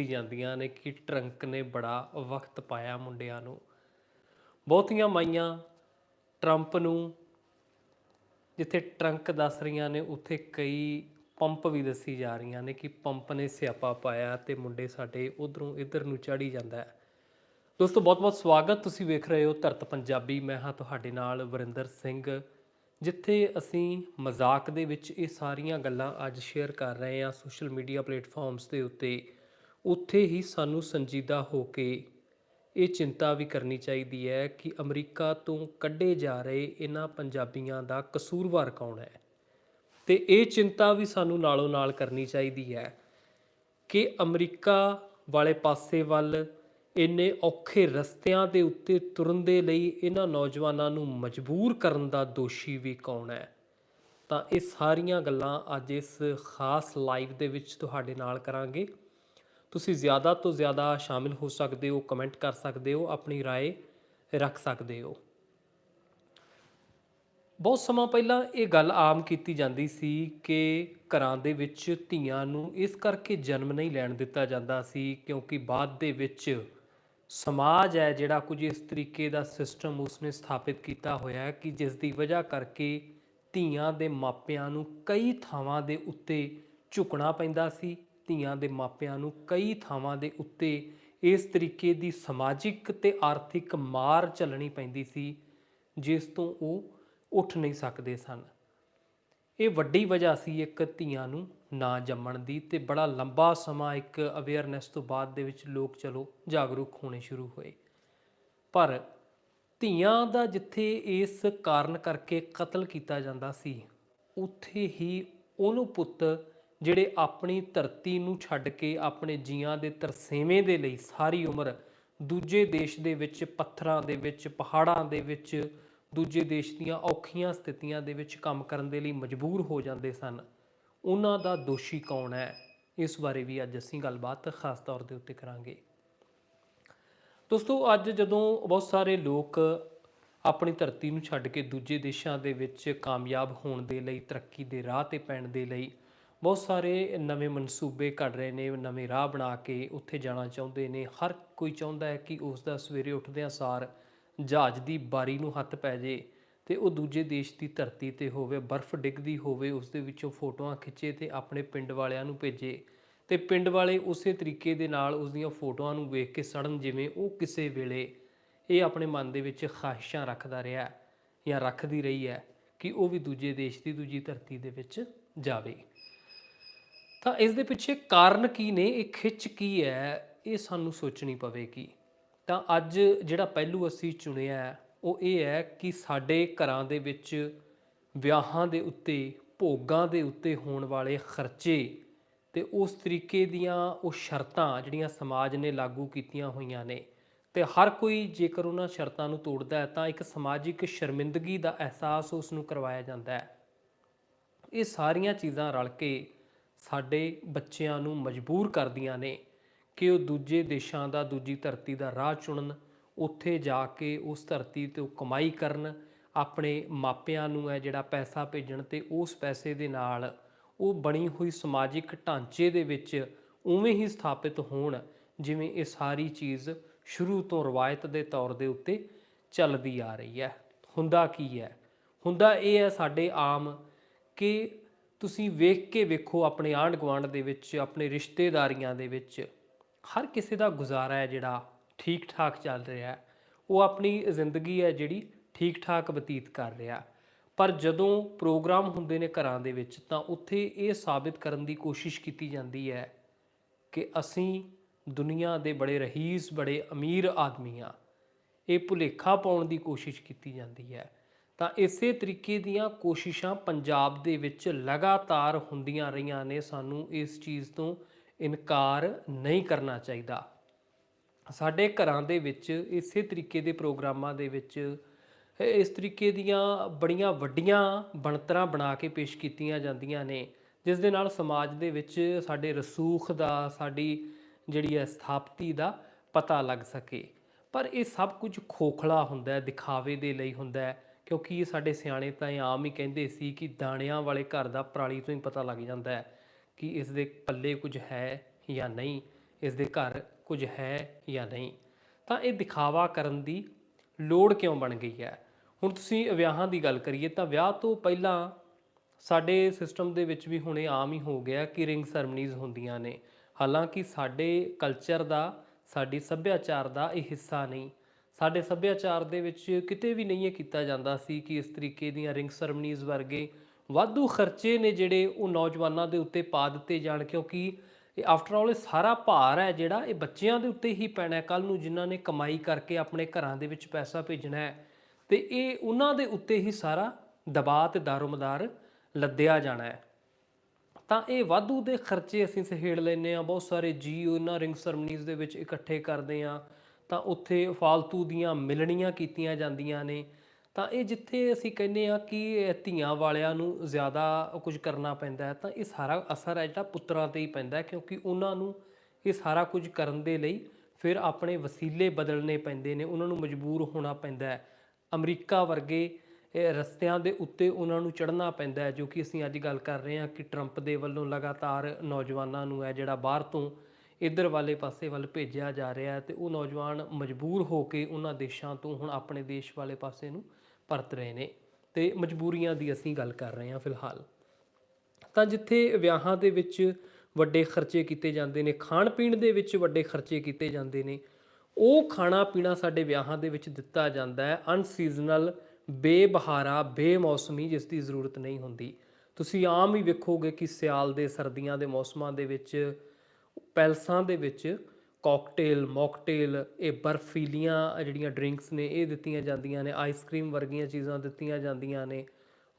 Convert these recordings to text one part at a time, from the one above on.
ਦੱਸੀ ਜਾਂਦੀਆਂ ਨੇ ਕਿ ਟਰੰਕ ਨੇ ਬੜਾ ਵਕਤ ਪਾਇਆ ਮੁੰਡਿਆਂ ਨੂੰ। ਬਹੁਤੀਆਂ ਮਾਈਆਂ ਟਰੰਪ ਨੂੰ, ਜਿੱਥੇ ਟਰੰਕ ਦੱਸ ਰਹੀਆਂ ਨੇ, ਉੱਥੇ ਕਈ ਪੰਪ ਵੀ ਦੱਸੀ ਜਾ ਰਹੀਆਂ ਨੇ ਕਿ ਪੰਪ ਨੇ ਸਿਆਪਾ ਪਾਇਆ ਤੇ ਮੁੰਡੇ ਸਾਡੇ ਉਧਰੋਂ ਇੱਧਰ ਨੂੰ ਚੜੀ ਜਾਂਦਾ ਹੈ। ਦੋਸਤੋ, ਬਹੁਤ-ਬਹੁਤ ਸਵਾਗਤ ਤੁਸੀਂ ਵੇਖ ਰਹੇ ਹੋ ਧਰਤ ਪੰਜਾਬੀ। ਮੈਂ ਹਾਂ ਤੁਹਾਡੇ ਨਾਲ ਵਰਿੰਦਰ ਸਿੰਘ, ਜਿੱਥੇ ਅਸੀਂ ਮਜ਼ਾਕ ਦੇ ਵਿੱਚ ਇਹ ਸਾਰੀਆਂ ਗੱਲਾਂ ਅੱਜ ਸ਼ੇਅਰ ਕਰ ਰਹੇ ਹਾਂ ਸੋਸ਼ਲ ਮੀਡੀਆ ਪਲੇਟਫਾਰਮਸ ਦੇ ਉੱਤੇ। ਉੱਥੇ ਹੀ ਸਾਨੂੰ ਸੰਜੀਦਾ ਹੋ ਕੇ ਇਹ ਚਿੰਤਾ ਵੀ ਕਰਨੀ ਚਾਹੀਦੀ ਹੈ ਕਿ ਅਮਰੀਕਾ ਤੋਂ ਕੱਢੇ ਜਾ ਰਹੇ ਇਹਨਾਂ ਪੰਜਾਬੀਆਂ ਦਾ ਕਸੂਰਵਾਰ ਕੌਣ ਹੈ? ਤੇ ਇਹ ਚਿੰਤਾ ਵੀ ਸਾਨੂੰ ਨਾਲੋਂ ਨਾਲ ਕਰਨੀ ਚਾਹੀਦੀ ਹੈ ਕਿ ਅਮਰੀਕਾ ਵਾਲੇ ਪਾਸੇ ਵੱਲ ਇੰਨੇ ਔਖੇ ਰਸਤਿਆਂ ਦੇ ਉੱਤੇ ਤੁਰਨ ਦੇ ਲਈ ਇਹਨਾਂ ਨੌਜਵਾਨਾਂ ਨੂੰ ਮਜਬੂਰ ਕਰਨ ਦਾ ਦੋਸ਼ੀ ਵੀ ਕੌਣ ਹੈ? ਤਾਂ ਇਹ ਸਾਰੀਆਂ ਗੱਲਾਂ ਅੱਜ ਇਸ ਖਾਸ ਲਾਈਵ ਦੇ ਵਿੱਚ ਤੁਹਾਡੇ ਨਾਲ ਕਰਾਂਗੇ। ਤੁਸੀਂ ਜ਼ਿਆਦਾ ਤੋਂ ਜ਼ਿਆਦਾ ਸ਼ਾਮਿਲ ਹੋ ਸਕਦੇ ਹੋ ਕਮੈਂਟ ਕਰ ਸਕਦੇ ਹੋ ਆਪਣੀ رائے ਰੱਖ ਸਕਦੇ ਹੋ ਬਹੁਤ ਸਮਾਂ ਪਹਿਲਾਂ ਇਹ ਗੱਲ ਆਮ ਕੀਤੀ ਜਾਂਦੀ ਸੀ ਕਿ ਘਰਾਂ ਦੇ ਵਿੱਚ ਧੀਆਂ ਨੂੰ ਇਸ ਕਰਕੇ ਜਨਮ ਨਹੀਂ ਲੈਣ ਦਿੱਤਾ ਜਾਂਦਾ ਸੀ ਕਿਉਂਕਿ ਬਾਅਦ ਦੇ ਵਿੱਚ ਸਮਾਜ ਹੈ ਜਿਹੜਾ ਕੁਝ ਇਸ ਤਰੀਕੇ ਦਾ ਸਿਸਟਮ ਉਸਨੇ ਸਥਾਪਿਤ ਕੀਤਾ ਹੋਇਆ ਹੈ ਕਿ ਜਿਸ ਦੀ ਵਜ੍ਹਾ ਕਰਕੇ ਧੀਆਂ ਦੇ ਮਾਪਿਆਂ ਨੂੰ ਕਈ ਥਾਵਾਂ ਦੇ ਉੱਤੇ ਝੁਕਣਾ ਪੈਂਦਾ ਸੀ ਧੀਆਂ ਦੇ ਮਾਪਿਆਂ ਨੂੰ ਕਈ ਥਾਵਾਂ ਦੇ ਉੱਤੇ ਇਸ ਤਰੀਕੇ ਦੀ ਸਮਾਜਿਕ ਤੇ ਆਰਥਿਕ ਮਾਰ ਚੱਲਣੀ ਪੈਂਦੀ ਸੀ, ਜਿਸ ਤੋਂ ਉਹ ਉੱਠ ਨਹੀਂ ਸਕਦੇ ਸਨ। ਇਹ ਵੱਡੀ ਵਜ੍ਹਾ ਸੀ ਇੱਕ ਧੀਆਂ ਨੂੰ ਨਾ ਜੰਮਣ ਦੀ ਤੇ ਬੜਾ ਲੰਬਾ ਸਮਾਂ ਇੱਕ ਅਵੇਅਰਨੈਸ ਤੋਂ ਬਾਅਦ ਦੇ ਵਿੱਚ ਲੋਕ ਚਲੋ ਜਾਗਰੂਕ ਹੋਣੇ ਸ਼ੁਰੂ ਹੋਏ। ਪਰ ਧੀਆਂ ਦਾ ਜਿੱਥੇ ਇਸ ਕਾਰਨ ਕਰਕੇ ਕਤਲ ਕੀਤਾ ਜਾਂਦਾ ਸੀ, ਉੱਥੇ ਹੀ ਉਹਨੂੰ ਪੁੱਤ ਜਿਹੜੇ ਆਪਣੀ ਧਰਤੀ ਨੂੰ ਛੱਡ ਕੇ ਆਪਣੇ ਜੀਆਂ ਦੇ ਤਰਸੇਵੇਂ ਦੇ ਲਈ ਸਾਰੀ ਉਮਰ ਦੂਜੇ ਦੇਸ਼ ਦੇ ਵਿੱਚ ਪੱਥਰਾਂ ਦੇ ਵਿੱਚ, ਪਹਾੜਾਂ ਦੇ ਵਿੱਚ, ਦੂਜੇ ਦੇਸ਼ ਦੀਆਂ ਔਖੀਆਂ ਸਥਿਤੀਆਂ ਦੇ ਵਿੱਚ ਕੰਮ ਕਰਨ ਦੇ ਲਈ ਮਜਬੂਰ ਹੋ ਜਾਂਦੇ ਸਨ। ਉਹਨਾਂ ਦਾ ਦੋਸ਼ੀ ਕੌਣ ਹੈ? ਇਸ ਬਾਰੇ ਵੀ ਅੱਜ ਅਸੀਂ ਗੱਲਬਾਤ ਖਾਸ ਤੌਰ ਦੇ ਉੱਤੇ ਕਰਾਂਗੇ। ਦੋਸਤੋ, ਅੱਜ ਜਦੋਂ ਬਹੁਤ ਸਾਰੇ ਲੋਕ ਆਪਣੀ ਧਰਤੀ ਨੂੰ ਛੱਡ ਕੇ ਦੂਜੇ ਦੇਸ਼ਾਂ ਦੇ ਵਿੱਚ ਕਾਮਯਾਬ ਹੋਣ ਦੇ ਲਈ, ਤਰੱਕੀ ਦੇ ਰਾਹ ਤੇ ਪੈਣ ਦੇ ਲਈ ਬਹੁਤ ਸਾਰੇ ਨਵੇਂ ਮਨਸੂਬੇ ਘੜ ਰਹੇ ਨੇ, ਨਵੇਂ ਰਾਹ ਬਣਾ ਕੇ ਉੱਥੇ ਜਾਣਾ ਚਾਹੁੰਦੇ ਨੇ। ਹਰ ਕੋਈ ਚਾਹੁੰਦਾ ਹੈ ਕਿ ਉਸ ਦਾ ਸਵੇਰੇ ਉੱਠਦਿਆਂ ਸਾਰ ਜਹਾਜ਼ ਦੀ ਬਾਰੀ ਨੂੰ ਹੱਥ ਪੈ ਜੇ ਤੇ ਉਹ ਦੂਜੇ ਦੇਸ਼ ਦੀ ਧਰਤੀ ਤੇ ਹੋਵੇ, ਬਰਫ਼ ਡਿੱਗਦੀ ਹੋਵੇ ਉਸ ਦੇ ਵਿੱਚੋਂ ਫੋਟੋਆਂ ਖਿੱਚੇ ਤੇ ਆਪਣੇ ਪਿੰਡ ਵਾਲਿਆਂ ਨੂੰ ਭੇਜੇ। ਤੇ ਪਿੰਡ ਵਾਲੇ ਉਸੇ ਤਰੀਕੇ ਦੇ ਨਾਲ ਉਸ ਦੀਆਂ ਫੋਟੋਆਂ ਨੂੰ ਵੇਖ ਕੇ ਸੜਨ ਜਿਵੇਂ ਉਹ ਕਿਸੇ ਵੇਲੇ ਇਹ ਆਪਣੇ ਮਨ ਦੇ ਵਿੱਚ ਖਾਹਿਸ਼ਾਂ ਰੱਖਦਾ ਰਿਹਾ ਜਾਂ ਰੱਖਦੀ ਰਹੀ ਹੈ ਕਿ ਉਹ ਵੀ ਦੂਜੇ ਦੇਸ਼ ਦੀ ਦੂਜੀ ਧਰਤੀ ਦੇ ਵਿੱਚ ਜਾਵੇ। ਤਾਂ ਇਸ ਦੇ ਪਿੱਛੇ ਕਾਰਨ ਕੀ ਨੇ, ਇਹ ਖਿੱਚ ਕੀ ਹੈ, ਇਹ ਸਾਨੂੰ ਸੋਚਣੀ ਪਵੇਗੀ। ਤਾਂ ਅੱਜ ਜਿਹੜਾ ਪਹਿਲੂ ਅਸੀਂ ਚੁਣਿਆ, ਉਹ ਇਹ ਹੈ ਕਿ ਸਾਡੇ ਘਰਾਂ ਦੇ ਵਿੱਚ ਵਿਆਹਾਂ ਦੇ ਉੱਤੇ, ਭੋਗਾਂ ਦੇ ਉੱਤੇ ਹੋਣ ਵਾਲੇ ਖਰਚੇ ਤੇ ਉਸ ਤਰੀਕੇ ਦੀਆਂ ਉਹ ਸ਼ਰਤਾਂ ਜਿਹੜੀਆਂ ਸਮਾਜ ਨੇ ਲਾਗੂ ਕੀਤੀਆਂ ਹੋਈਆਂ ਨੇ। ਤੇ ਹਰ ਕੋਈ ਜੇਕਰ ਉਹਨਾਂ ਸ਼ਰਤਾਂ ਨੂੰ ਤੋੜਦਾ ਹੈ, ਤਾਂ ਇੱਕ ਸਮਾਜਿਕ ਸ਼ਰਮਿੰਦਗੀ ਦਾ ਅਹਿਸਾਸ ਉਸ ਨੂੰ ਕਰਵਾਇਆ ਜਾਂਦਾ ਹੈ। ਇਹ ਸਾਰੀਆਂ ਚੀਜ਼ਾਂ ਰਲ ਕੇ ਸਾਡੇ ਬੱਚਿਆਂ ਨੂੰ ਮਜਬੂਰ ਕਰਦੀਆਂ ਨੇ ਕਿ ਉਹ ਦੂਜੇ ਦੇਸ਼ਾਂ ਦਾ, ਦੂਜੀ ਧਰਤੀ ਦਾ ਰਾਹ ਚੁਣਨ, ਉੱਥੇ ਜਾ ਕੇ ਉਸ ਧਰਤੀ ਤੇ ਉਹ ਕਮਾਈ ਕਰਨ, ਆਪਣੇ ਮਾਪਿਆਂ ਨੂੰ ਹੈ ਜਿਹੜਾ ਪੈਸਾ ਭੇਜਣ ਤੇ ਉਸ ਪੈਸੇ ਦੇ ਨਾਲ ਉਹ ਬਣੀ ਹੋਈ ਸਮਾਜਿਕ ਢਾਂਚੇ ਦੇ ਵਿੱਚ ਉਵੇਂ ਹੀ ਸਥਾਪਿਤ ਹੋਣ, ਜਿਵੇਂ ਇਹ ਸਾਰੀ ਚੀਜ਼ ਸ਼ੁਰੂ ਤੋਂ ਰਵਾਇਤ ਦੇ ਤੌਰ ਦੇ ਉੱਤੇ ਚੱਲਦੀ ਆ ਰਹੀ ਹੈ। ਹੁੰਦਾ ਕੀ ਹੈ? ਹੁੰਦਾ ਇਹ ਹੈ ਸਾਡੇ ਆਮ ਕਿ ਤੁਸੀਂ ਵੇਖ ਕੇ ਵੇਖੋ ਆਪਣੇ ਆਂਢ ਗੁਆਂਢ ਦੇ ਵਿੱਚ, ਆਪਣੇ ਰਿਸ਼ਤੇਦਾਰੀਆਂ ਦੇ ਵਿੱਚ, ਹਰ ਕਿਸੇ ਦਾ ਗੁਜ਼ਾਰਾ ਹੈ ਜਿਹੜਾ ਠੀਕ ਠਾਕ ਚੱਲ ਰਿਹਾ ਉਹ ਆਪਣੀ ਜ਼ਿੰਦਗੀ ਹੈ ਜਿਹੜੀ ਠੀਕ ਠਾਕ ਬਤੀਤ ਕਰ ਰਿਹਾ। ਪਰ ਜਦੋਂ ਪ੍ਰੋਗਰਾਮ ਹੁੰਦੇ ਨੇ ਘਰਾਂ ਦੇ ਵਿੱਚ, ਤਾਂ ਉੱਥੇ ਇਹ ਸਾਬਿਤ ਕਰਨ ਦੀ ਕੋਸ਼ਿਸ਼ ਕੀਤੀ ਜਾਂਦੀ ਹੈ ਕਿ ਅਸੀਂ ਦੁਨੀਆ ਦੇ ਬੜੇ ਰਹੀਸ, ਬੜੇ ਅਮੀਰ ਆਦਮੀ ਹਾਂ। ਇਹ ਭੁਲੇਖਾ ਪਾਉਣ ਦੀ ਕੋਸ਼ਿਸ਼ ਕੀਤੀ ਜਾਂਦੀ ਹੈ। ਤਾਂ ਇਸੇ ਤਰੀਕੇ ਦੀਆਂ ਕੋਸ਼ਿਸ਼ਾਂ ਪੰਜਾਬ ਦੇ ਵਿੱਚ ਲਗਾਤਾਰ ਹੁੰਦੀਆਂ ਰਹੀਆਂ ਨੇ। ਸਾਨੂੰ ਇਸ ਚੀਜ਼ ਤੋਂ ਇਨਕਾਰ ਨਹੀਂ ਕਰਨਾ ਚਾਹੀਦਾ। ਸਾਡੇ ਘਰਾਂ ਦੇ ਵਿੱਚ ਇਸੇ ਤਰੀਕੇ ਦੇ ਪ੍ਰੋਗਰਾਮਾਂ ਦੇ ਵਿੱਚ ਇਸ ਤਰੀਕੇ ਦੀਆਂ ਬੜੀਆਂ ਵੱਡੀਆਂ ਬਣਤਰਾਂ ਬਣਾ ਕੇ ਪੇਸ਼ ਕੀਤੀਆਂ ਜਾਂਦੀਆਂ ਨੇ, ਜਿਸ ਦੇ ਨਾਲ ਸਮਾਜ ਦੇ ਵਿੱਚ ਸਾਡੇ ਰਸੂਖ ਦਾ, ਸਾਡੀ ਜਿਹੜੀ ਹੈ ਸਥਾਪਤੀ ਦਾ ਪਤਾ ਲੱਗ ਸਕੇ। ਪਰ ਇਹ ਸਭ ਕੁਝ ਖੋਖਲਾ ਹੁੰਦਾ ਹੈ, ਦਿਖਾਵੇ ਦੇ ਲਈ ਹੁੰਦਾ ਹੈ। ਕਿਉਂਕਿ ਇਹ ਸਾਡੇ ਸਿਆਣੇ ਤਾਂ ਇਹ ਆਮ ਹੀ ਕਹਿੰਦੇ ਸੀ ਕਿ ਦਾਣਿਆਂ ਵਾਲੇ ਘਰ ਦਾ ਪਰਾਲੀ ਤੋਂ ਹੀ ਪਤਾ ਲੱਗ ਜਾਂਦਾ ਹੈ ਕਿ ਇਸ ਦੇ ਪੱਲੇ ਕੁਝ ਹੈ ਜਾਂ ਨਹੀਂ, ਇਸ ਦੇ ਘਰ ਕੁਝ ਹੈ ਜਾਂ ਨਹੀਂ। ਤਾਂ ਇਹ ਦਿਖਾਵਾ ਕਰਨ ਦੀ ਲੋੜ ਕਿਉਂ ਬਣ ਗਈ ਹੈ? ਹੁਣ ਤੁਸੀਂ ਵਿਆਹਾਂ ਦੀ ਗੱਲ ਕਰੀਏ ਤਾਂ ਵਿਆਹ ਤੋਂ ਪਹਿਲਾਂ ਸਾਡੇ ਸਿਸਟਮ ਦੇ ਵਿੱਚ ਵੀ ਹੁਣ ਇਹ ਆਮ ਹੀ ਹੋ ਗਿਆ ਕਿ ਰਿੰਗ ਸਰਮਨੀਜ਼ ਹੁੰਦੀਆਂ ਨੇ। ਹਾਲਾਂਕਿ ਸਾਡੇ ਕਲਚਰ ਦਾ, ਸਾਡੀ ਸੱਭਿਆਚਾਰ ਦਾ ਇਹ ਹਿੱਸਾ ਨਹੀਂ। ਸਾਡੇ ਸੱਭਿਆਚਾਰ ਦੇ ਵਿੱਚ ਕਿਤੇ ਵੀ ਨਹੀਂ ਇਹ ਕੀਤਾ ਜਾਂਦਾ ਸੀ ਕਿ ਇਸ ਤਰੀਕੇ ਦੀਆਂ ਰਿੰਗ ਸਰਮਨੀਜ਼ ਵਰਗੇ ਵਾਧੂ ਖਰਚੇ ਨੇ ਜਿਹੜੇ ਉਹ ਨੌਜਵਾਨਾਂ ਦੇ ਉੱਤੇ ਪਾ ਦਿੱਤੇ ਜਾਣ, ਕਿਉਂਕਿ ਇਹ ਆਫਟਰ ਆਲ ਇਹ ਸਾਰਾ ਭਾਰ ਹੈ ਜਿਹੜਾ ਇਹ ਬੱਚਿਆਂ ਦੇ ਉੱਤੇ ਹੀ ਪੈਣਾ ਕੱਲ ਨੂੰ ਜਿਨ੍ਹਾਂ ਨੇ ਕਮਾਈ ਕਰਕੇ ਆਪਣੇ ਘਰਾਂ ਦੇ ਵਿੱਚ ਪੈਸਾ ਭੇਜਣਾ ਹੈ, ਤੇ ਇਹ ਉਹਨਾਂ ਦੇ ਉੱਤੇ ਹੀ ਸਾਰਾ ਦਬਾਅ ਤੇ ਦਾਰੋਮਦਾਰ ਲੱਦਿਆ ਜਾਣਾ ਹੈ। ਤਾਂ ਇਹ ਵਾਧੂ ਦੇ ਖਰਚੇ ਅਸੀਂ ਸਹੇੜ ਲੈਨੇ ਆ ਬਹੁਤ ਸਾਰੇ ਜੀ ਉਹਨਾਂ ਰਿੰਗ ਸਰਮਨੀਜ਼ ਦੇ ਵਿੱਚ ਇਕੱਠੇ ਕਰਦੇ ਆ ਤਾਂ ਉੱਥੇ ਫਾਲਤੂ ਦੀਆਂ ਮਿਲਣੀਆਂ ਕੀਤੀਆਂ ਜਾਂਦੀਆਂ ਨੇ। ਤਾਂ ਇਹ ਜਿੱਥੇ ਅਸੀਂ ਕਹਿੰਦੇ ਆ ਕਿ ਧੀਆਂ ਵਾਲਿਆਂ ਨੂੰ ਜ਼ਿਆਦਾ ਕੁਝ ਕਰਨਾ ਪੈਂਦਾ ਹੈ, ਤਾਂ ਇਹ ਸਾਰਾ ਅਸਰ ਹੈ ਜਿਹੜਾ ਪੁੱਤਰਾਂ ਤੇ ਹੀ ਪੈਂਦਾ ਕਿਉਂਕਿ ਉਹਨਾਂ ਨੂੰ ਇਹ ਸਾਰਾ ਕੁਝ ਕਰਨ ਦੇ ਲਈ ਫਿਰ ਆਪਣੇ ਵਸੀਲੇ ਬਦਲਣੇ ਪੈਂਦੇ ਨੇ, ਉਹਨਾਂ ਨੂੰ ਮਜਬੂਰ ਹੋਣਾ ਪੈਂਦਾ ਹੈ। ਅਮਰੀਕਾ ਵਰਗੇ ਰਸਤਿਆਂ ਦੇ ਉੱਤੇ ਉਹਨਾਂ ਨੂੰ ਚੜ੍ਹਨਾ ਪੈਂਦਾ ਹੈ, ਜੋ ਕਿ ਅਸੀਂ ਅੱਜ ਗੱਲ ਕਰ ਰਹੇ ਹਾਂ ਕਿ ਟਰੰਪ ਦੇ ਵੱਲੋਂ ਲਗਾਤਾਰ ਨੌਜਵਾਨਾਂ ਨੂੰ ਹੈ ਜਿਹੜਾ ਬਾਹਰ ਤੋਂ ਇੱਧਰ ਵਾਲੇ ਪਾਸੇ ਵੱਲ ਭੇਜਿਆ ਜਾ ਰਿਹਾ ਹੈ ਤੇ ਉਹ ਨੌਜਵਾਨ ਮਜਬੂਰ ਹੋ ਕੇ ਉਹਨਾਂ ਦੇਸ਼ਾਂ ਤੋਂ ਹੁਣ ਆਪਣੇ ਦੇਸ਼ ਵਾਲੇ ਪਾਸੇ ਨੂੰ ਪਰਤ ਰਹੇ ਨੇ ਤੇ ਮਜਬੂਰੀਆਂ ਦੀ ਅਸੀਂ ਗੱਲ ਕਰ ਰਹੇ ਹਾਂ ਫਿਲਹਾਲ। ਤਾਂ ਜਿੱਥੇ ਵਿਆਹਾਂ ਦੇ ਵਿੱਚ ਵੱਡੇ ਖਰਚੇ ਕੀਤੇ ਜਾਂਦੇ ਨੇ, ਖਾਣ ਪੀਣ ਦੇ ਵਿੱਚ ਵੱਡੇ ਖਰਚੇ ਕੀਤੇ ਜਾਂਦੇ ਨੇ, ਉਹ ਖਾਣਾ ਪੀਣਾ ਸਾਡੇ ਵਿਆਹਾਂ ਦੇ ਵਿੱਚ ਦਿੱਤਾ ਜਾਂਦਾ ਹੈ। ਅਨਸੀਜ਼ਨਲ, ਬੇਬਹਾਰਾ, ਬੇਮੌਸਮੀ ਜਿਸ ਦੀ ਜ਼ਰੂਰਤ ਨਹੀਂ ਹੁੰਦੀ। ਤੁਸੀਂ ਆਮ ਹੀ ਵੇਖੋਗੇ ਕਿ ਸਿਆਲ ਦੇ ਸਰਦੀਆਂ ਦੇ ਮੌਸਮਾਂ ਦੇ ਵਿੱਚ ਪੈਲਸਾਂ ਦੇ ਵਿੱਚ ਕਾਕਟੇਲ ਮੌਕਟੇਲ ਇਹ ਬਰਫੀਲੀਆਂ ਜਿਹੜੀਆਂ ਡਰਿੰਕਸ ਨੇ, ਇਹ ਦਿੱਤੀਆਂ ਜਾਂਦੀਆਂ ਨੇ ਆਈਸਕ੍ਰੀਮ ਵਰਗੀਆਂ ਚੀਜ਼ਾਂ ਦਿੱਤੀਆਂ ਜਾਂਦੀਆਂ ਨੇ।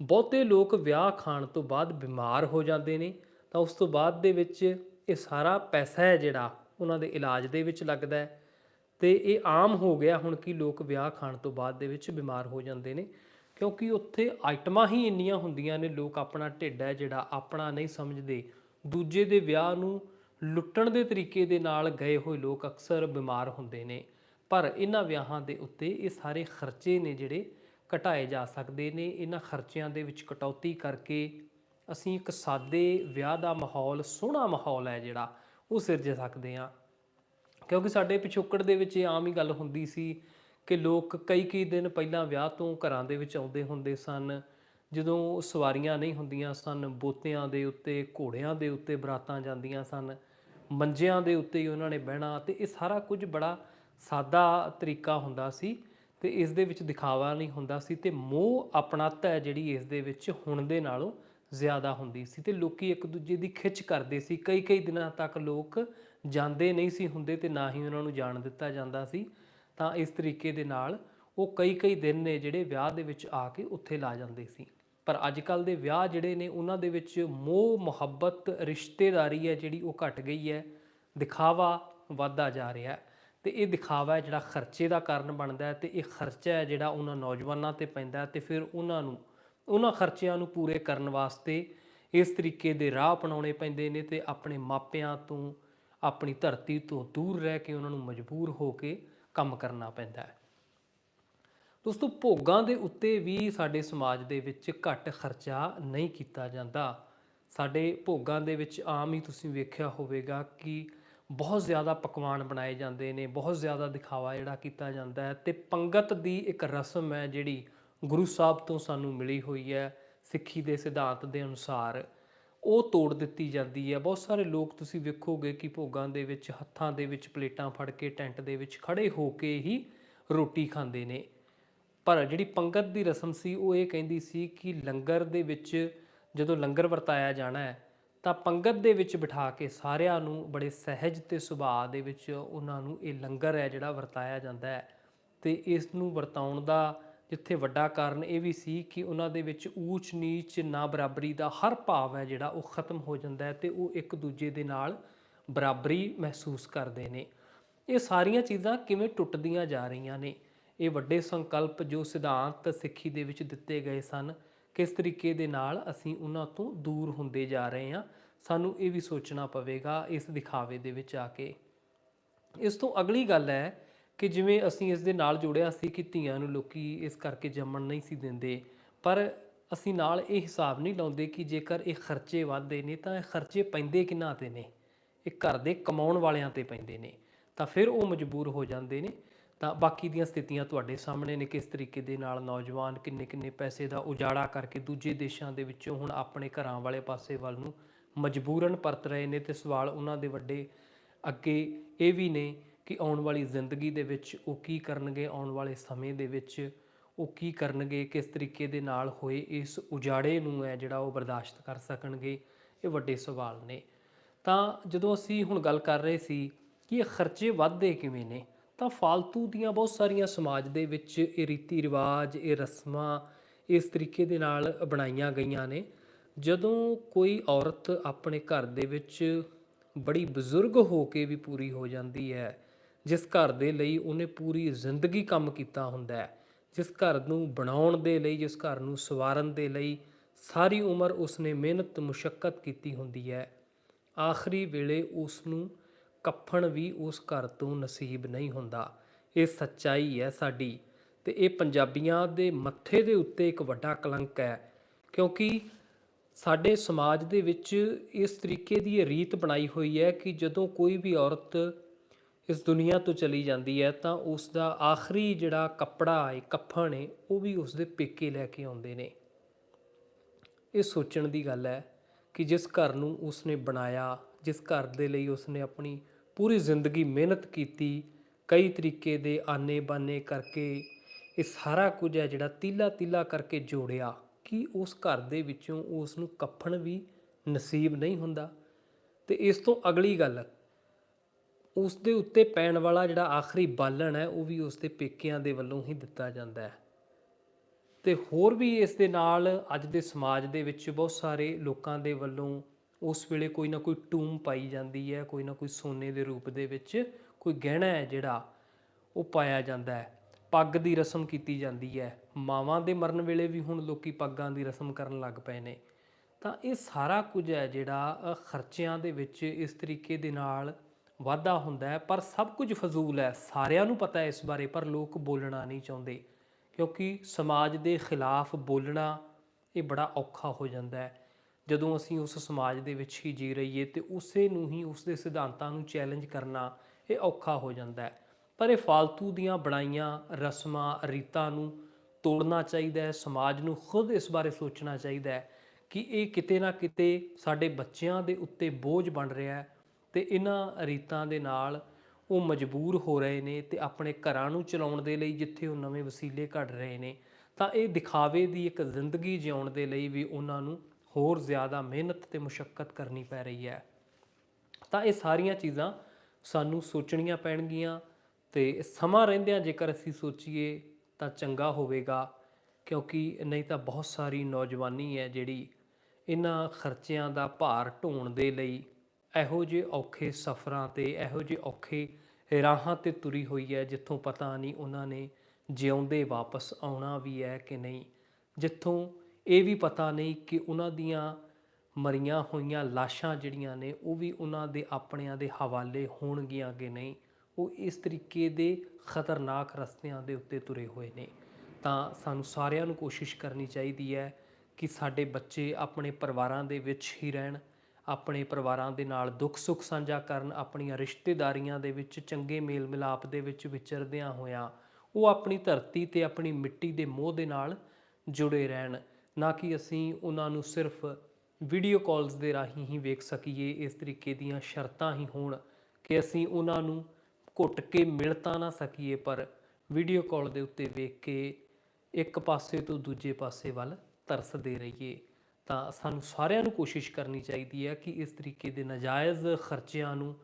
ਬਹੁਤੇ ਲੋਕ ਵਿਆਹ ਖਾਣ ਤੋਂ ਬਾਅਦ ਬਿਮਾਰ ਹੋ ਜਾਂਦੇ ਨੇ, ਤਾਂ ਉਸ ਤੋਂ ਬਾਅਦ ਦੇ ਵਿੱਚ ਇਹ ਸਾਰਾ ਪੈਸਾ ਹੈ ਜਿਹੜਾ ਉਹਨਾਂ ਦੇ ਇਲਾਜ ਦੇ ਵਿੱਚ ਲੱਗਦਾ ਹੈ। ਤੇ ਇਹ ਆਮ ਹੋ ਗਿਆ ਹੁਣ ਕਿ ਲੋਕ ਵਿਆਹ ਖਾਣ ਤੋਂ ਬਾਅਦ ਦੇ ਵਿੱਚ ਬਿਮਾਰ ਹੋ ਜਾਂਦੇ ਨੇ, ਕਿਉਂਕਿ ਉੱਥੇ ਆਈਟਮਾਂ ਹੀ ਇੰਨੀਆਂ ਹੁੰਦੀਆਂ ਨੇ, ਲੋਕ ਆਪਣਾ ਢਿੱਡ ਹੈ ਜਿਹੜਾ ਆਪਣਾ ਨਹੀਂ ਸਮਝਦੇ। ਦੂਜੇ ਦੇ ਵਿਆਹ ਨੂੰ ਲੁੱਟਣ ਦੇ ਤਰੀਕੇ ਦੇ ਨਾਲ ਗਏ ਹੋਏ ਲੋਕ ਅਕਸਰ ਬਿਮਾਰ ਹੁੰਦੇ ਨੇ। ਪਰ ਇਹਨਾਂ ਵਿਆਹਾਂ ਦੇ ਉੱਤੇ ਇਹ ਸਾਰੇ ਖਰਚੇ ਨੇ ਜਿਹੜੇ ਘਟਾਏ ਜਾ ਸਕਦੇ ਨੇ। ਇਹਨਾਂ ਖਰਚਿਆਂ ਦੇ ਵਿੱਚ ਕਟੌਤੀ ਕਰਕੇ ਅਸੀਂ ਇੱਕ ਸਾਦੇ ਵਿਆਹ ਦਾ ਮਾਹੌਲ, ਸੋਹਣਾ ਮਾਹੌਲ ਹੈ ਜਿਹੜਾ, ਉਹ ਸਿਰਜ ਸਕਦੇ ਹਾਂ। ਕਿਉਂਕਿ ਸਾਡੇ ਪਿਛੋਕੜ ਦੇ ਵਿੱਚ ਇਹ ਆਮ ਹੀ ਗੱਲ ਹੁੰਦੀ ਸੀ ਕਿ ਲੋਕ ਕਈ ਕਈ ਦਿਨ ਪਹਿਲਾਂ ਵਿਆਹ ਤੋਂ ਘਰਾਂ ਦੇ ਵਿੱਚ ਆਉਂਦੇ ਹੁੰਦੇ ਸਨ। ਜਦੋਂ ਸਵਾਰੀਆਂ ਨਹੀਂ ਹੁੰਦੀਆਂ ਸਨ, ਬੋਤਿਆਂ ਦੇ ਉੱਤੇ, ਘੋੜਿਆਂ ਦੇ ਉੱਤੇ ਬਰਾਤਾਂ ਜਾਂਦੀਆਂ ਸਨ। ਮੰਜਿਆਂ ਦੇ ਉੱਤੇ ਹੀ ਉਹਨਾਂ ਨੇ ਬਹਿਣਾ ਤੇ ਇਹ ਸਾਰਾ ਕੁਝ ਬੜਾ ਸਾਦਾ ਤਰੀਕਾ ਹੁੰਦਾ ਸੀ ਤੇ ਇਸ ਦੇ ਵਿੱਚ ਦਿਖਾਵਾ ਨਹੀਂ ਹੁੰਦਾ ਸੀ ਤੇ ਮੋਹ ਆਪਣਾਤਾ ਹੈ ਜਿਹੜੀ ਇਸ ਦੇ ਵਿੱਚ ਹੁਣ ਦੇ ਨਾਲੋਂ ਜ਼ਿਆਦਾ ਹੁੰਦੀ ਸੀ ਤੇ ਲੋਕੀ ਇੱਕ ਦੂਜੇ ਦੀ ਖਿੱਚ ਕਰਦੇ ਸੀ। ਕਈ ਕਈ ਦਿਨਾਂ ਤੱਕ ਲੋਕ ਜਾਂਦੇ ਨਹੀਂ ਸੀ ਹੁੰਦੇ ਤੇ ਨਾ ਹੀ ਉਹਨਾਂ ਨੂੰ ਜਾਣ ਦਿੱਤਾ ਜਾਂਦਾ ਸੀ। ਤਾਂ ਇਸ ਤਰੀਕੇ ਦੇ ਨਾਲ ਉਹ ਕਈ ਕਈ ਦਿਨ ਨੇ ਜਿਹੜੇ ਵਿਆਹ ਦੇ ਵਿੱਚ ਆ ਕੇ ਉੱਥੇ ਲਾ ਜਾਂਦੇ ਸੀ। ਪਰ ਅੱਜ ਕੱਲ ਦੇ ਵਿਆਹ ਜਿਹੜੇ ਨੇ, ਉਹਨਾਂ ਦੇ ਵਿੱਚ ਮੋਹ, ਮੁਹੱਬਤ, ਰਿਸ਼ਤੇਦਾਰੀ ਹੈ ਜਿਹੜੀ ਉਹ ਘਟ ਗਈ ਹੈ। ਦਿਖਾਵਾ ਵੱਧਦਾ ਜਾ ਰਿਹਾ ਹੈ ਤੇ ਇਹ ਦਿਖਾਵਾ ਹੈ ਜਿਹੜਾ ਖਰਚੇ ਦਾ ਕਾਰਨ ਬਣਦਾ ਹੈ ਤੇ ਇਹ ਖਰਚਾ ਹੈ ਜਿਹੜਾ ਉਹਨਾਂ ਨੌਜਵਾਨਾਂ ਤੇ ਪੈਂਦਾ ਹੈ ਤੇ ਫਿਰ ਉਹਨਾਂ ਨੂੰ, ਉਹਨਾਂ ਖਰਚਿਆਂ ਨੂੰ ਪੂਰੇ ਕਰਨ ਵਾਸਤੇ ਇਸ ਤਰੀਕੇ ਦੇ ਰਾਹ ਅਪਣਾਉਣੇ ਪੈਂਦੇ ਨੇ ਤੇ ਆਪਣੇ ਮਾਪਿਆਂ ਤੋਂ, ਆਪਣੀ ਧਰਤੀ ਤੋਂ ਦੂਰ ਰਹਿ ਕੇ ਉਹਨਾਂ ਨੂੰ ਮਜਬੂਰ ਹੋ ਕੇ ਕੰਮ ਕਰਨਾ ਪੈਂਦਾ ਹੈ। ਦੋਸਤੋ, ਭੋਗਾਂ ਦੇ ਉੱਤੇ ਵੀ ਸਾਡੇ ਸਮਾਜ ਦੇ ਵਿੱਚ ਘੱਟ ਖਰਚਾ ਨਹੀਂ ਕੀਤਾ ਜਾਂਦਾ। ਸਾਡੇ ਭੋਗਾਂ ਦੇ ਵਿੱਚ ਆਮ ਹੀ ਤੁਸੀਂ ਵੇਖਿਆ ਹੋਵੇਗਾ ਕਿ ਬਹੁਤ ਜ਼ਿਆਦਾ ਪਕਵਾਨ ਬਣਾਏ ਜਾਂਦੇ ਨੇ, ਬਹੁਤ ਜ਼ਿਆਦਾ ਦਿਖਾਵਾ ਜਿਹੜਾ ਕੀਤਾ ਜਾਂਦਾ ਹੈ ਤੇ ਪੰਗਤ ਦੀ ਇੱਕ ਰਸਮ ਹੈ ਜਿਹੜੀ ਗੁਰੂ ਸਾਹਿਬ ਤੋਂ ਸਾਨੂੰ ਮਿਲੀ ਹੋਈ ਹੈ, ਸਿੱਖੀ ਦੇ ਸਿਧਾਂਤ ਦੇ ਅਨੁਸਾਰ। ਉਹ ਤੋੜ ਦਿੱਤੀ ਜਾਂਦੀ ਹੈ। ਬਹੁਤ ਸਾਰੇ ਲੋਕ ਤੁਸੀਂ ਵੇਖੋਗੇ ਕਿ ਭੋਗਾਂ ਦੇ ਵਿੱਚ ਹੱਥਾਂ ਦੇ ਵਿੱਚ ਪਲੇਟਾਂ ਫੜ ਕੇ, ਟੈਂਟ ਦੇ ਵਿੱਚ ਖੜੇ ਹੋ ਕੇ ਹੀ ਰੋਟੀ ਖਾਂਦੇ ਨੇ। ਪਰ ਜਿਹੜੀ ਪੰਗਤ ਦੀ ਰਸਮ ਸੀ, ਉਹ ਇਹ ਕਹਿੰਦੀ ਸੀ ਕਿ ਲੰਗਰ ਦੇ ਵਿੱਚ ਜਦੋਂ ਲੰਗਰ ਵਰਤਾਇਆ ਜਾਣਾ ਹੈ, ਤਾਂ ਪੰਗਤ ਦੇ ਵਿੱਚ ਬਿਠਾ ਕੇ ਸਾਰਿਆਂ ਨੂੰ ਬੜੇ ਸਹਿਜ ਤੇ ਸੁਭਾਅ ਦੇ ਵਿੱਚ ਉਹਨਾਂ ਨੂੰ ਇਹ ਲੰਗਰ ਹੈ ਜਿਹੜਾ ਵਰਤਾਇਆ ਜਾਂਦਾ ਹੈ। ਤੇ ਇਸ ਨੂੰ ਵਰਤਾਉਣ ਦਾ ਜਿੱਥੇ ਵੱਡਾ ਕਾਰਨ ਇਹ ਵੀ ਸੀ ਕਿ ਉਹਨਾਂ ਦੇ ਵਿੱਚ ਊਚ ਨੀਚ ਨਾ ਬਰਾਬਰੀ ਦਾ ਹਰ ਭਾਵ ਹੈ ਜਿਹੜਾ ਉਹ ਖਤਮ ਹੋ ਜਾਂਦਾ ਹੈ ਤੇ ਉਹ ਇੱਕ ਦੂਜੇ ਦੇ ਨਾਲ ਬਰਾਬਰੀ ਮਹਿਸੂਸ ਕਰਦੇ ਨੇ। ਇਹ ਸਾਰੀਆਂ ਚੀਜ਼ਾਂ ਕਿਵੇਂ ਟੁੱਟਦੀਆਂ ਜਾ ਰਹੀਆਂ ਨੇ? ਇਹ ਵੱਡੇ ਸੰਕਲਪ ਜੋ ਸਿਧਾਂਤ ਸਿੱਖੀ ਦੇ ਵਿੱਚ ਦਿੱਤੇ ਗਏ ਸਨ, ਕਿਸ ਤਰੀਕੇ ਦੇ ਨਾਲ ਅਸੀਂ ਉਹਨਾਂ ਤੋਂ ਦੂਰ ਹੁੰਦੇ ਜਾ ਰਹੇ ਹਾਂ, ਸਾਨੂੰ ਇਹ ਵੀ ਸੋਚਣਾ ਪਵੇਗਾ ਇਸ ਦਿਖਾਵੇ ਦੇ ਵਿੱਚ ਆ ਕੇ। ਇਸ ਤੋਂ ਅਗਲੀ ਗੱਲ ਹੈ ਕਿ ਜਿਵੇਂ ਅਸੀਂ ਇਸ ਦੇ ਨਾਲ ਜੋੜਿਆ ਸੀ ਕਿ ਧੀਆਂ ਨੂੰ ਲੋਕੀ ਇਸ ਕਰਕੇ ਜੰਮਣ ਨਹੀਂ ਸੀ ਦਿੰਦੇ, ਪਰ ਅਸੀਂ ਨਾਲ ਇਹ ਹਿਸਾਬ ਨਹੀਂ ਲਾਉਂਦੇ ਕਿ ਜੇਕਰ ਇਹ ਖਰਚੇ ਵੱਧਦੇ ਨੇ ਤਾਂ ਇਹ ਖਰਚੇ ਪੈਂਦੇ ਕਿਹਨਾਂ ਤੇ ਨੇ, ਇਹ ਘਰ ਦੇ ਕਮਾਉਣ ਵਾਲਿਆਂ ਤੇ ਪੈਂਦੇ ਨੇ, ਤਾਂ ਫਿਰ ਉਹ ਮਜਬੂਰ ਹੋ ਜਾਂਦੇ ਨੇ। ਤਾਂ ਬਾਕੀ ਦੀਆਂ ਸਥਿਤੀਆਂ ਤੁਹਾਡੇ ਸਾਹਮਣੇ ਨੇ, ਕਿਸ ਤਰੀਕੇ ਦੇ ਨਾਲ ਨੌਜਵਾਨ ਕਿੰਨੇ ਕਿੰਨੇ ਪੈਸੇ ਦਾ ਉਜਾੜਾ ਕਰਕੇ ਦੂਜੇ ਦੇਸ਼ਾਂ ਦੇ ਵਿੱਚੋਂ ਹੁਣ ਆਪਣੇ ਘਰਾਂ ਵਾਲੇ ਪਾਸੇ ਵੱਲ ਨੂੰ ਮਜਬੂਰਨ ਪਰਤ ਰਹੇ ਨੇ? ਤੇ ਸਵਾਲ ਉਹਨਾਂ ਦੇ ਵੱਡੇ ਅੱਗੇ ਇਹ ਵੀ ਨੇ ਕਿ ਆਉਣ ਵਾਲੀ ਜ਼ਿੰਦਗੀ ਦੇ ਵਿੱਚ ਉਹ ਕੀ ਕਰਨਗੇ? ਆਉਣ ਵਾਲੇ ਸਮੇਂ ਦੇ ਵਿੱਚ ਉਹ ਕੀ ਕਰਨਗੇ? ਕਿਸ ਤਰੀਕੇ ਦੇ ਨਾਲ ਹੋਏ ਇਸ ਉਜਾੜੇ ਨੂੰ ਹੈ ਜਿਹੜਾ ਉਹ ਬਰਦਾਸ਼ਤ ਕਰ ਸਕਣਗੇ? ਇਹ ਵੱਡੇ ਸਵਾਲ ਨੇ। ਤਾਂ ਜਦੋਂ ਅਸੀਂ ਹੁਣ ਗੱਲ ਕਰ ਰਹੇ ਸੀ ਕਿ ਇਹ ਖਰਚੇ ਵੱਧਦੇ ਕਿਵੇਂ ਨੇ ਤਾਂ ਫालतू ਦੀਆਂ ਬਹੁਤ ਸਾਰੀਆਂ ਸਮਾਜ ਦੇ ਵਿੱਚ ਇਹ ਰੀਤੀ ਰਿਵਾਜ, ਇਹ ਰਸਮਾਂ ਇਸ ਤਰੀਕੇ ਦੇ ਨਾਲ ਬਣਾਈਆਂ ਗਈਆਂ ਨੇ। ਜਦੋਂ ਕੋਈ ਔਰਤ ਆਪਣੇ ਘਰ ਦੇ ਵਿੱਚ ਬੜੀ ਬਜ਼ੁਰਗ ਹੋ ਕੇ ਵੀ ਪੂਰੀ ਹੋ ਜਾਂਦੀ ਹੈ, ਜਿਸ ਘਰ ਦੇ ਲਈ ਉਹਨੇ ਪੂਰੀ ਜ਼ਿੰਦਗੀ ਕੰਮ ਕੀਤਾ ਹੁੰਦਾ ਹੈ, ਜਿਸ ਘਰ ਨੂੰ ਬਣਾਉਣ ਦੇ ਲਈ, ਜਿਸ ਘਰ ਨੂੰ ਸਵਾਰਨ ਦੇ ਲਈ ਸਾਰੀ ਉਮਰ ਉਸਨੇ ਮਿਹਨਤ ਮੁਸ਼ਕਲ ਕੀਤੀ ਹੁੰਦੀ ਹੈ, ਆਖਰੀ ਵੇਲੇ ਉਸ ਨੂੰ ਕੱਫਣ ਵੀ ਉਸ ਘਰ ਤੋਂ ਨਸੀਬ ਨਹੀਂ ਹੁੰਦਾ। ਇਹ ਸੱਚਾਈ ਹੈ ਸਾਡੀ ਤੇ ਇਹ ਪੰਜਾਬੀਆਂ ਦੇ ਮੱਥੇ ਦੇ ਉੱਤੇ ਇੱਕ ਵੱਡਾ ਕਲੰਕ ਹੈ, ਕਿਉਂਕਿ ਸਾਡੇ ਸਮਾਜ ਦੇ ਵਿੱਚ ਇਸ ਤਰੀਕੇ ਦੀ ਇਹ ਰੀਤ ਬਣਾਈ ਹੋਈ ਹੈ ਕਿ ਜਦੋਂ ਕੋਈ ਵੀ ਔਰਤ ਇਸ ਦੁਨੀਆ ਤੋਂ ਚਲੀ ਜਾਂਦੀ ਹੈ ਤਾਂ ਉਸ ਦਾ ਆਖਰੀ ਜਿਹੜਾ ਕੱਪੜਾ ਹੈ, ਕੱਫਣ ਹੈ, ਉਹ ਵੀ ਉਸ ਦੇ ਪੇਕੇ ਲੈ ਕੇ ਆਉਂਦੇ ਨੇ। ਇਹ ਸੋਚਣ ਦੀ ਗੱਲ ਹੈ ਕਿ ਜਿਸ ਘਰ ਨੂੰ ਉਸਨੇ ਬਣਾਇਆ, ਜਿਸ ਘਰ ਦੇ ਲਈ ਉਸਨੇ ਆਪਣੀ ਪੂਰੀ ਜ਼ਿੰਦਗੀ ਮਿਹਨਤ ਕੀਤੀ, ਕਈ ਤਰੀਕੇ ਦੇ ਆਨੇ ਬਾਨੇ ਕਰਕੇ ਇਹ ਸਾਰਾ ਕੁਝ ਹੈ ਜਿਹੜਾ ਤੀਲਾ ਤੀਲਾ ਕਰਕੇ ਜੋੜਿਆ ਕਿ ਉਸ ਘਰ ਦੇ ਵਿੱਚੋਂ ਉਸ ਨੂੰ ਕੱਫਣ ਵੀ ਨਸੀਬ ਨਹੀਂ ਹੁੰਦਾ। ਤੇ ਇਸ ਤੋਂ ਅਗਲੀ ਗੱਲ ਉਸ ਦੇ ਉੱਤੇ ਪੈਣ ਵਾਲਾ ਜਿਹੜਾ ਆਖਰੀ ਬਾਲਣ ਹੈ, ਉਹ ਵੀ ਉਸ ਦੇ ਪੇਕਿਆਂ ਦੇ ਵੱਲੋਂ ਹੀ ਦਿੱਤਾ ਜਾਂਦਾ ਹੈ। ਤੇ ਹੋਰ ਵੀ ਇਸ ਦੇ ਨਾਲ ਅੱਜ ਦੇ ਸਮਾਜ ਦੇ ਵਿੱਚ ਬਹੁਤ ਸਾਰੇ ਲੋਕਾਂ ਦੇ ਵੱਲੋਂ ਉਸ ਵੇਲੇ ਕੋਈ ਨਾ ਕੋਈ ਟੂਮ ਪਾਈ ਜਾਂਦੀ ਹੈ, ਕੋਈ ਨਾ ਕੋਈ ਸੋਨੇ ਦੇ ਰੂਪ ਦੇ ਵਿੱਚ ਕੋਈ ਗਹਿਣਾ ਹੈ ਜਿਹੜਾ ਉਹ ਪਾਇਆ ਜਾਂਦਾ ਹੈ। ਪੱਗ ਦੀ ਰਸਮ ਕੀਤੀ ਜਾਂਦੀ ਹੈ। ਮਾਵਾਂ ਦੇ ਮਰਨ ਵੇਲੇ ਵੀ ਹੁਣ ਲੋਕੀ ਪੱਗਾਂ ਦੀ ਰਸਮ ਕਰਨ ਲੱਗ ਪਏ ਨੇ। ਤਾਂ ਇਹ ਸਾਰਾ ਕੁਝ ਹੈ ਜਿਹੜਾ ਖਰਚਿਆਂ ਦੇ ਵਿੱਚ ਇਸ ਤਰੀਕੇ ਦੇ ਨਾਲ ਵਾਧਾ ਹੁੰਦਾ ਹੈ। ਪਰ ਸਭ ਕੁਝ ਫਜ਼ੂਲ ਹੈ। ਸਾਰਿਆਂ ਨੂੰ ਪਤਾ ਹੈ ਇਸ ਬਾਰੇ, ਪਰ ਲੋਕ ਬੋਲਣਾ ਨਹੀਂ ਚਾਹੁੰਦੇ। ਕਿਉਂਕਿ ਸਮਾਜ ਦੇ ਖਿਲਾਫ ਬੋਲਣਾ ਇਹ ਬੜਾ ਔਖਾ ਹੋ ਜਾਂਦਾ ਹੈ। ਜਦੋਂ ਅਸੀਂ ਉਸ ਸਮਾਜ ਦੇ ਵਿੱਚ ਹੀ ਜੀ ਰਹੀਏ ਤੇ ਉਸੇ ਨੂੰ ਹੀ ਉਸ ਦੇ ਸਿਧਾਂਤਾਂ ਨੂੰ ਚੈਲੰਜ ਕਰਨਾ ਇਹ ਔਖਾ ਹੋ ਜਾਂਦਾ ਹੈ। ਪਰ ਇਹ ਫालतू ਦੀਆਂ ਬਣਾਈਆਂ ਰਸਮਾਂ, ਰੀਤਾਂ ਨੂੰ ਤੋੜਨਾ ਚਾਹੀਦਾ ਹੈ, ਸਮਾਜ ਨੂੰ ਖੁਦ ਇਸ ਬਾਰੇ ਸੋਚਣਾ ਚਾਹੀਦਾ ਹੈ ਕਿ ਇਹ ਕਿਤੇ ਨਾ ਕਿਤੇ ਸਾਡੇ ਬੱਚਿਆਂ ਦੇ ਉੱਤੇ ਬੋਝ ਬਣ ਰਿਹਾ ਹੈ ਤੇ ਇਹਨਾਂ ਰੀਤਾਂ ਦੇ ਨਾਲ ਉਹ ਮਜਬੂਰ ਹੋ ਰਹੇ ਨੇ ਤੇ ਆਪਣੇ ਘਰਾਂ ਨੂੰ ਚਲਾਉਣ ਦੇ ਲਈ ਜਿੱਥੇ ਉਹ ਨਵੇਂ ਵਸੀਲੇ ਕੱਢ ਰਹੇ ਨੇ, ਤਾਂ ਇਹ ਦਿਖਾਵੇ ਦੀ ਇੱਕ ਜ਼ਿੰਦਗੀ ਜਿਉਣ ਦੇ ਲਈ ਵੀ ਉਹਨਾਂ ਨੂੰ ਹੋਰ ਜ਼ਿਆਦਾ ਮਿਹਨਤ ਤੇ ਮੁਸ਼ਕਲ ਕਰਨੀ ਪੈ ਰਹੀ ਹੈ। ਤਾਂ ਇਹ ਸਾਰੀਆਂ ਚੀਜ਼ਾਂ ਸਾਨੂੰ ਸੋਚਣੀਆਂ ਪੈਣਗੀਆਂ ਤੇ ਸਮਾਂ ਰਹਿੰਦਿਆਂ ਜੇਕਰ ਅਸੀਂ ਸੋਚੀਏ ਤਾਂ ਚੰਗਾ ਹੋਵੇਗਾ, ਕਿਉਂਕਿ ਨਹੀਂ ਤਾਂ ਬਹੁਤ ਸਾਰੀ ਨੌਜਵਾਨੀ ਹੈ ਜਿਹੜੀ ਇਹਨਾਂ ਖਰਚਿਆਂ ਦਾ ਭਾਰ ਢੋਣ ਦੇ ਲਈ ਇਹੋ ਜਿਹੇ ਔਖੇ ਸਫ਼ਰਾਂ ਤੇ ਇਹੋ ਜਿਹੇ ਔਖੇ ਰਾਹਾਂ ਤੇ ਤੁਰੀ ਹੋਈ ਹੈ ਜਿੱਥੋਂ ਪਤਾ ਨਹੀਂ ਉਹਨਾਂ ਨੇ ਜਿਉਂਦੇ ਵਾਪਸ ਆਉਣਾ ਵੀ ਹੈ ਕਿ ਨਹੀਂ। ਜਿੱਥੋਂ ਇਹ ਵੀ ਪਤਾ ਨਹੀਂ ਕਿ ਉਹਨਾਂ ਦੀਆਂ ਮਰੀਆਂ ਹੋਈਆਂ ਲਾਸ਼ਾਂ ਜਿਹੜੀਆਂ ਨੇ, ਉਹ ਵੀ ਉਹਨਾਂ ਦੇ ਆਪਣਿਆਂ ਦੇ ਹਵਾਲੇ ਹੋਣਗੀਆਂ ਕਿ ਨਹੀਂ। ਉਹ ਇਸ ਤਰੀਕੇ ਦੇ ਖਤਰਨਾਕ ਰਸਤਿਆਂ ਦੇ ਉੱਤੇ ਤੁਰੇ ਹੋਏ ਨੇ। ਤਾਂ ਸਾਨੂੰ ਸਾਰਿਆਂ ਨੂੰ ਕੋਸ਼ਿਸ਼ ਕਰਨੀ ਚਾਹੀਦੀ ਹੈ ਕਿ ਸਾਡੇ ਬੱਚੇ ਆਪਣੇ ਪਰਿਵਾਰਾਂ ਦੇ ਵਿੱਚ ਹੀ ਰਹਿਣ ਆਪਣੇ ਪਰਿਵਾਰਾਂ ਦੇ ਨਾਲ ਦੁੱਖ ਸੁੱਖ ਸਾਂਝਾ ਕਰਨ, ਆਪਣੀਆਂ ਰਿਸ਼ਤੇਦਾਰੀਆਂ ਦੇ ਵਿੱਚ ਚੰਗੇ ਮੇਲ ਮਿਲਾਪ ਦੇ ਵਿੱਚ ਵਿਚਰਦਿਆਂ ਹੋਇਆਂ ਉਹ ਆਪਣੀ ਧਰਤੀ ਤੇ ਆਪਣੀ ਮਿੱਟੀ ਦੇ ਮੋਹ ਦੇ ਨਾਲ ਜੁੜੇ ਰਹਿਣ। ਨਾ ਕਿ ਅਸੀਂ ਉਹਨਾਂ ਨੂੰ ਸਿਰਫ ਵੀਡੀਓ ਕਾਲਸ ਦੇ ਰਾਹੀਂ ਹੀ ਵੇਖ ਸਕੀਏ, ਇਸ ਤਰੀਕੇ ਦੀਆਂ ਸ਼ਰਤਾਂ ਹੀ ਹੋਣ ਕਿ ਅਸੀਂ ਉਹਨਾਂ ਨੂੰ ਘੁੱਟ ਕੇ ਮਿਲ ਤਾਂ ਨਾ ਸਕੀਏ, ਪਰ ਵੀਡੀਓ ਕਾਲ ਦੇ ਉੱਤੇ ਵੇਖ ਕੇ ਇੱਕ ਪਾਸੇ ਤੋਂ ਦੂਜੇ ਪਾਸੇ ਵੱਲ ਤਰਸਦੇ ਰਹੀਏ। ਤਾਂ ਸਾਨੂੰ ਸਾਰਿਆਂ ਨੂੰ ਕੋਸ਼ਿਸ਼ ਕਰਨੀ ਚਾਹੀਦੀ ਹੈ ਕਿ ਇਸ ਤਰੀਕੇ ਦੇ ਨਾਜਾਇਜ਼ ਖਰਚਿਆਂ ਨੂੰ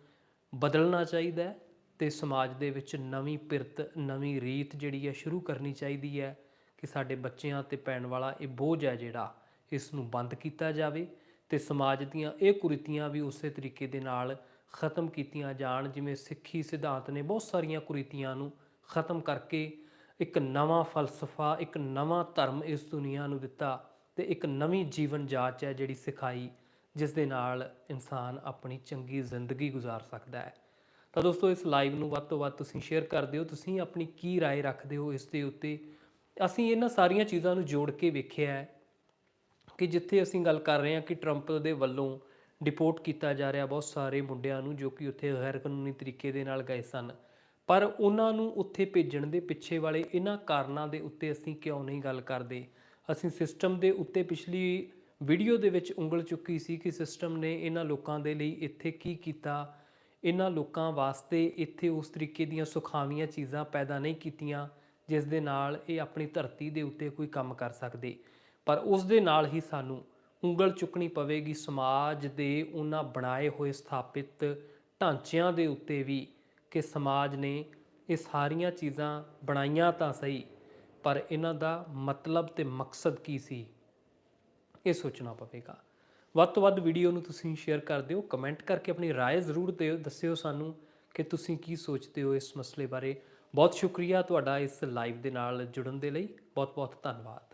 ਬਦਲਣਾ ਚਾਹੀਦਾ ਹੈ ਤੇ ਸਮਾਜ ਦੇ ਵਿੱਚ ਨਵੀਂ ਪਿਰਤ, ਨਵੀਂ ਰੀਤ ਜਿਹੜੀ ਹੈ ਸ਼ੁਰੂ ਕਰਨੀ ਚਾਹੀਦੀ ਹੈ ਕਿ ਸਾਡੇ ਬੱਚਿਆਂ ਤੇ ਪੈਣ ਵਾਲਾ ਇਹ ਬੋਝ ਹੈ ਜਿਹੜਾ, ਇਸ ਨੂੰ ਬੰਦ ਕੀਤਾ ਜਾਵੇ ਤੇ ਸਮਾਜ ਦੀਆਂ ਇਹ ਕੁਰੀਤੀਆਂ ਵੀ ਉਸੇ ਤਰੀਕੇ ਦੇ ਨਾਲ ਖਤਮ ਕੀਤੀਆਂ ਜਾਣ, ਜਿਵੇਂ ਸਿੱਖੀ ਸਿਧਾਂਤ ਨੇ ਬਹੁਤ ਸਾਰੀਆਂ ਕੁਰੀਤੀਆਂ ਨੂੰ ਖਤਮ ਕਰਕੇ ਇੱਕ ਨਵਾਂ ਫਲਸਫਾ, ਇੱਕ ਨਵਾਂ ਧਰਮ ਇਸ ਦੁਨੀਆ ਨੂੰ ਦਿੱਤਾ ਤੇ ਇੱਕ ਨਵੀਂ ਜੀਵਨ ਜਾਚ ਹੈ ਜਿਹੜੀ ਸਿਖਾਈ ਜਿਸ ਦੇ ਨਾਲ ਇਨਸਾਨ ਆਪਣੀ ਚੰਗੀ ਜ਼ਿੰਦਗੀ ਗੁਜ਼ਾਰ ਸਕਦਾ ਹੈ ਤਾਂ ਦੋਸਤੋ ਇਸ ਲਾਈਵ ਨੂੰ ਵੱਧ ਤੋਂ ਵੱਧ ਤੁਸੀਂ ਸ਼ੇਅਰ ਕਰ ਦਿਓ ਤੁਸੀਂ ਆਪਣੀ ਕੀ رائے ਰੱਖਦੇ ਹੋ ਇਸ ਦੇ ਉੱਤੇ ਅਸੀਂ ਇਹਨਾਂ ਸਾਰੀਆਂ ਚੀਜ਼ਾਂ ਨੂੰ ਜੋੜ ਕੇ ਵੇਖਿਆ ਹੈ ਕਿ ਜਿੱਥੇ ਅਸੀਂ ਗੱਲ ਕਰ ਰਹੇ ਹਾਂ ਕਿ ਟਰੰਪ ਦੇ ਵੱਲੋਂ ਡਿਪੋਰਟ ਕੀਤਾ ਜਾ ਰਿਹਾ ਬਹੁਤ ਸਾਰੇ ਮੁੰਡਿਆਂ ਨੂੰ ਜੋ ਕਿ ਉੱਥੇ ਗੈਰ ਕਾਨੂੰਨੀ ਤਰੀਕੇ ਦੇ ਨਾਲ ਗਏ ਸਨ ਪਰ ਉਹਨਾਂ ਨੂੰ ਉੱਥੇ ਭੇਜਣ ਦੇ ਪਿੱਛੇ ਵਾਲੇ ਇਹਨਾਂ ਕਾਰਨਾਂ ਦੇ ਉੱਤੇ ਅਸੀਂ ਕਿਉਂ ਨਹੀਂ ਗੱਲ ਕਰਦੇ ਅਸੀਂ ਸਿਸਟਮ ਦੇ ਉੱਤੇ ਪਿਛਲੀ ਵੀਡੀਓ ਦੇ ਵਿੱਚ ਉਂਗਲ ਚੁੱਕੀ ਸੀ ਕਿ ਸਿਸਟਮ ਨੇ ਇਹਨਾਂ ਲੋਕਾਂ ਦੇ ਲਈ ਇੱਥੇ ਕੀ ਕੀਤਾ। ਇਹਨਾਂ ਲੋਕਾਂ ਵਾਸਤੇ ਇੱਥੇ ਉਸ ਤਰੀਕੇ ਦੀਆਂ ਸੁਖਾਵੀਆਂ ਚੀਜ਼ਾਂ ਪੈਦਾ ਨਹੀਂ ਕੀਤੀਆਂ, ਜਿਸ ਦੇ ਨਾਲ ਇਹ ਆਪਣੀ ਧਰਤੀ ਦੇ ਉੱਤੇ ਕੋਈ ਕੰਮ ਕਰ ਸਕਦੇ। ਪਰ ਉਸ ਦੇ ਨਾਲ ਹੀ ਸਾਨੂੰ ਉਂਗਲ ਚੁੱਕਣੀ ਪਵੇਗੀ, ਸਮਾਜ ਦੇ ਉਹਨਾਂ ਬਣਾਏ ਹੋਏ ਸਥਾਪਿਤ ਢਾਂਚਿਆਂ ਦੇ ਉੱਤੇ ਵੀ ਕਿ ਸਮਾਜ ਨੇ ਇਹ ਸਾਰੀਆਂ ਚੀਜ਼ਾਂ ਬਣਾਈਆਂ ਤਾਂ ਸਹੀ। ਪਰ ਇਹਨਾਂ ਦਾ ਮਤਲਬ ਤੇ ਮਕਸਦ ਕੀ ਸੀ ਇਹ ਸੋਚਣਾ ਪਵੇਗਾ ਵੱਧ ਤੋਂ ਵੱਧ ਵੀਡੀਓ ਨੂੰ ਤੁਸੀਂ ਸ਼ੇਅਰ ਕਰ ਦਿਓ ਕਮੈਂਟ ਕਰਕੇ ਆਪਣੀ رائے ਜ਼ਰੂਰ ਦਿਓ ਦੱਸਿਓ ਸਾਨੂੰ ਕਿ ਤੁਸੀਂ ਕੀ ਸੋਚਦੇ ਹੋ ਇਸ ਮਸਲੇ ਬਾਰੇ ਬਹੁਤ ਸ਼ੁਕਰੀਆ ਤੁਹਾਡਾ ਇਸ ਲਾਈਵ ਦੇ ਨਾਲ ਜੁੜਨ ਦੇ ਲਈ ਬਹੁਤ ਬਹੁਤ ਧੰਨਵਾਦ